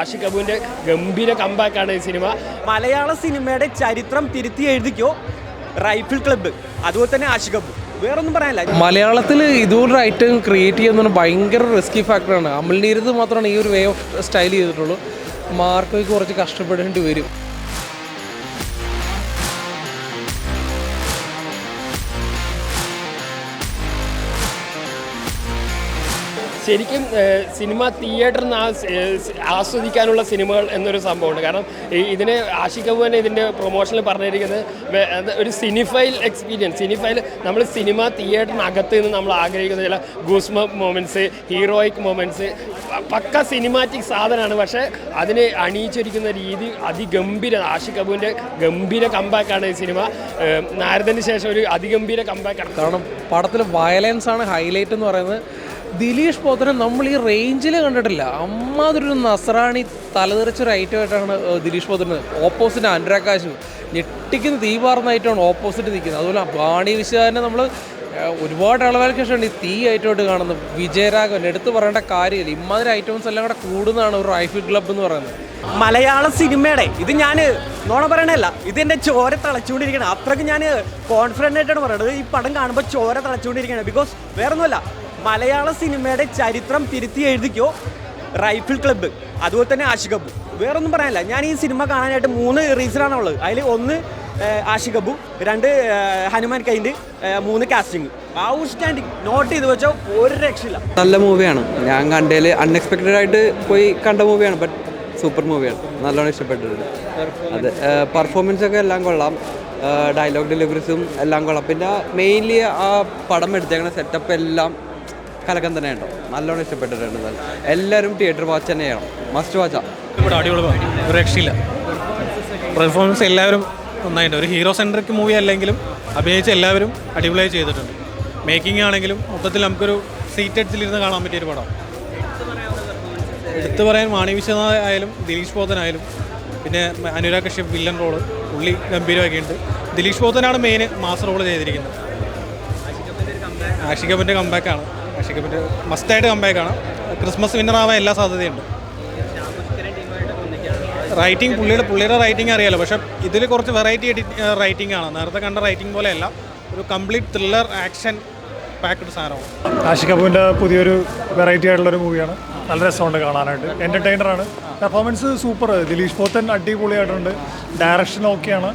ആഷിഖ് അബുവിന്റെ ഗംഭീര കമ്പാക്കാണ് ഈ സിനിമ. മലയാള സിനിമയുടെ ചരിത്രം തിരുത്തി എഴുതിക്കോ? Rifle club. അതുപോലെ തന്നെ ആഷിഖ് അബു വേറൊന്നും പറയാനില്ല. മലയാളത്തിൽ ഇതുപോലൊരു ഐറ്റം ക്രിയേറ്റ് ചെയ്യുന്ന ഭയങ്കര റിസ്കി ഫാക്ടറാണ് അമൽനീരത് മാത്രമാണ് ഈ ഒരു വേ ഓഫ് സ്റ്റൈൽ ചെയ്തിട്ടുള്ളൂ. മാർക്കോയ്ക്ക് കുറച്ച് കഷ്ടപ്പെടേണ്ടി വരും. ശരിക്കും സിനിമ തിയേറ്ററിൽ നിന്ന് ആസ്വദിക്കാനുള്ള സിനിമകൾ എന്നൊരു സംഭവമുണ്ട്. കാരണം ഇതിന് ആഷിഖ് കപൂർ ഇതിന്റെ പ്രൊമോഷനിൽ പറഞ്ഞിരിക്കുന്നത് ഒരു സിനിഫൈൽ എക്സ്പീരിയൻസ് സിനിഫൈൽ നമ്മൾ സിനിമ തിയേറ്ററിനകത്ത് നിന്ന് നമ്മൾ ആഗ്രഹിക്കുന്ന ചില ഗൂസ്മ മൊമെന്റ്സ് ഹീറോയിക് മൊമെന്റ്സ് പക്ക സിനിമാറ്റിക് സാധനമാണ്. പക്ഷേ അതിനെ അണിയിച്ചൊരിക്കുന്ന രീതി അതിഗംഭീര ആഷിഖ് കപൂറിന്റെ ഗംഭീര കമ്പാക്കാണ് ഈ സിനിമ. നാരദന് ശേഷം ഒരു അതിഗംഭീര കമ്പാക്കാണ് കാരണം പടത്തിൽ വയലൻസ് ആണ് ഹൈലൈറ്റ് എന്ന് പറയുന്നത്. ദിലീഷ് പോത്തനെ നമ്മൾ ഈ റേഞ്ചിൽ കണ്ടിട്ടില്ല. അമ്മാതിരി നസറാണി തലതെറിച്ചൊരു ഐറ്റമായിട്ടാണ് ദിലീഷ് പോത്തന് ഓപ്പോസിറ്റ് അനുരാഗ് കാശു ഞെട്ടിക്കുന്ന തീ പാർന്ന ഐറ്റമാണ് ഓപ്പോസിറ്റ് നിൽക്കുന്നത്. അതുപോലെ ബാണി വിശ്വാസിനെ നമ്മൾ ഒരുപാട് ശേഷമാണ് ഈ തീ ഐറ്റമായിട്ട് കാണുന്നത്. വിജയരാഘവൻ എടുത്തു പറയേണ്ട കാര്യമില്ല. ഇമാതിരി ഐറ്റംസ് എല്ലാം കൂടെ കൂടുന്നതാണ് ഒരു റൈഫിൾ ക്ലബ്ബ് എന്ന് പറയുന്നത്. മലയാള സിനിമയുടെ ഇത് ഞാൻ നോണ പറയണല്ല ഇത് എന്റെ ചോര തളച്ചുകൊണ്ടിരിക്കണം അത്രയ്ക്ക് ഞാൻ കോൺഫിഡന്റ് ആയിട്ടാണ് പറയുന്നത് ഈ പടം കാണുമ്പോൾ ചോര തളച്ചുകൊണ്ടിരിക്കണം ബിക്കോസ് വേറൊന്നുമല്ല മലയാള സിനിമയുടെ ചരിത്രം തിരുത്തി എഴുതിക്കോ? Rifle club. അതുപോലെ തന്നെ ആഷിഖബു വേറൊന്നും പറയാനില്ല. ഞാൻ ഈ സിനിമ കാണാനായിട്ട് മൂന്ന് റീസണാണ് ഉള്ളത്. അതിൽ ഒന്ന് ആഷിഖബു രണ്ട് ഹനുമാൻ കൈൻഡ് മൂന്ന് കാസ്റ്റിംഗ് ഔട്ട്സ്റ്റാൻഡിങ് നോട്ട് ചെയ്ത് വെച്ചാൽ ഒരു രക്ഷയില്ല. നല്ല മൂവിയാണ്. ഞാൻ കണ്ടതിൽ അൺഎക്സ്പെക്റ്റഡ് ആയിട്ട് പോയി കണ്ട മൂവിയാണ് ബട്ട് സൂപ്പർ മൂവിയാണ്. നല്ലോണം ഇഷ്ടപ്പെട്ടിട്ടുണ്ട്. അതെ പെർഫോമൻസ് ഒക്കെ എല്ലാം കൊള്ളാം. ഡയലോഗ് ഡെലിവറീസും എല്ലാം കൊള്ളാം. പിന്നെ മെയിൻലി ആ പടം എടുത്തേക്കുന്ന സെറ്റപ്പ് എല്ലാം കലക്കം തന്നെ ഉണ്ടോ നല്ലോണം ഇഷ്ടപ്പെട്ടിട്ടുണ്ട് എല്ലാവരും തിയേറ്റർ വാച്ച് തന്നെയാണ് മസ്റ്റ് വാച്ചാ ഇവിടെ അടിപൊളി ഒരു പെർഫോമൻസ് എല്ലാവരും നന്നായിട്ടുണ്ട്. ഒരു ഹീറോ സെൻട്രിക് മൂവി അല്ലെങ്കിലും അഭിനയിച്ച എല്ലാവരും അടിപൊളിയായി ചെയ്തിട്ടുണ്ട്. മേക്കിംഗ് ആണെങ്കിലും മൊത്തത്തിൽ നമുക്കൊരു സീറ്റ് അടിച്ചിലിരുന്ന് കാണാൻ പറ്റിയൊരു പടം. എടുത്തു പറയാൻ മാണി വിശ്വനാഥ് ആയാലും ദിലീഷ് പോത്തനായാലും പിന്നെ അനുരാഗ് കശ്യപ് വില്ലൻ റോൾ പുള്ളി ഗംഭീരമാക്കിയിട്ടുണ്ട്. ദിലീഷ് പോത്തനാണ് മെയിൻ മാസ് റോൾ ചെയ്തിരിക്കുന്നത്. ആഷികപ്പിന്റെ കമ്പാക്കാണ് ആഷികപ്പിന്റെ മസ്റ്റായിട്ട് കമ്പാക്കാണ് ക്രിസ്മസ് വിന്നറാവാൻ എല്ലാ സാധ്യതയുണ്ട്. റൈറ്റിംഗ് പുള്ളിയുടെ പുള്ളിയുടെ റൈറ്റിംഗ് അറിയാലോ. പക്ഷേ ഇതിൽ കുറച്ച് വെറൈറ്റി റൈറ്റിംഗ് ആണ്. നേരത്തെ കണ്ട റൈറ്റിംഗ് പോലെയല്ല. ഒരു കംപ്ലീറ്റ് ത്രില്ലർ ആക്ഷൻ പാക്ഡ് സാധനമാണ്. ആഷിഖ് കപൂറിന്റെ പുതിയൊരു വെറൈറ്റി ആയിട്ടുള്ള ഒരു മൂവിയാണ് നല്ല രസമുണ്ട് കാണാനായിട്ട്. എന്റർടൈനറാണ് പെർഫോമൻസ് സൂപ്പർ ദിലീഷ് പോത്തൻ അടിപൊളിയായിട്ടുണ്ട്. ഡയറക്ഷൻ ഓക്കെയാണ്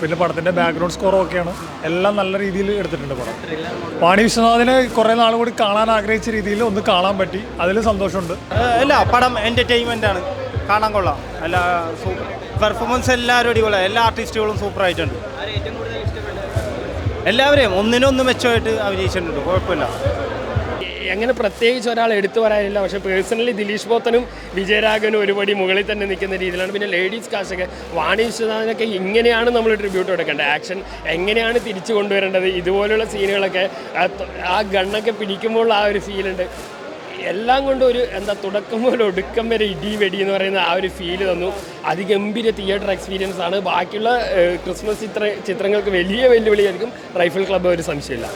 പിന്നെ പടത്തിന്റെ ബാക്ക്ഗ്രൗണ്ട് സ്കോറും ഒക്കെയാണ്. എല്ലാം നല്ല രീതിയിൽ എടുത്തിട്ടുണ്ട് പടം. വാണി വിശ്വനാഥിനെ കുറേ നാൾ കൂടി കാണാൻ ആഗ്രഹിച്ച രീതിയിൽ ഒന്ന് കാണാൻ പറ്റി. അതിൽ സന്തോഷമുണ്ട്. അല്ല പടം എന്റർടൈൻമെന്റ് ആണ്. കാണാൻ കൊള്ളാം. അല്ല പെർഫോമൻസ് എല്ലാവരും അടിപൊളിയാണ് എല്ലാ ആർട്ടിസ്റ്റുകളും സൂപ്പർ ആയിട്ടുണ്ട്. എല്ലാവരെയും ഒന്നിനൊന്ന് മെച്ചമായിട്ട് അഭിനയിച്ചിട്ടുണ്ട്. കുഴപ്പമില്ല. അങ്ങനെ പ്രത്യേകിച്ച് ഒരാൾ എടുത്തു പറയാനില്ല പക്ഷേ പേഴ്സണലി ദിലീഷ് പോത്തനും വിജയരാഘവനും ഒരുപടി മുകളിൽ തന്നെ നിൽക്കുന്ന രീതിയിലാണ്. പിന്നെ ലേഡീസ് കാശൊക്കെ വാണി വിശ്വനാഥനൊക്കെ ഇങ്ങനെയാണ് നമ്മൾ ട്രിബ്യൂട്ട് കൊടുക്കേണ്ടത്. ആക്ഷൻ എങ്ങനെയാണ് തിരിച്ചു കൊണ്ടുവരേണ്ടത്? ഇതുപോലുള്ള സീനുകളൊക്കെ ആ ഗണ്ണൊക്കെ പിടിക്കുമ്പോൾ ആ ഒരു ഫീലുണ്ട് എല്ലാം കൊണ്ടും ഒരു എന്താ തുടക്കം പോലെ ഒടുക്കം വരെ ഇടി വെടി എന്ന് പറയുന്ന ആ ഒരു ഫീൽ തന്നു. അതിഗംഭീര തിയേറ്റർ എക്സ്പീരിയൻസ് ആണ്. ബാക്കിയുള്ള ക്രിസ്മസ് ചിത്ര ചിത്രങ്ങൾക്ക് വലിയ വെല്ലുവിളിയായിരിക്കും റൈഫിൾ ക്ലബ്ബ് ഒരു സംശയമില്ല.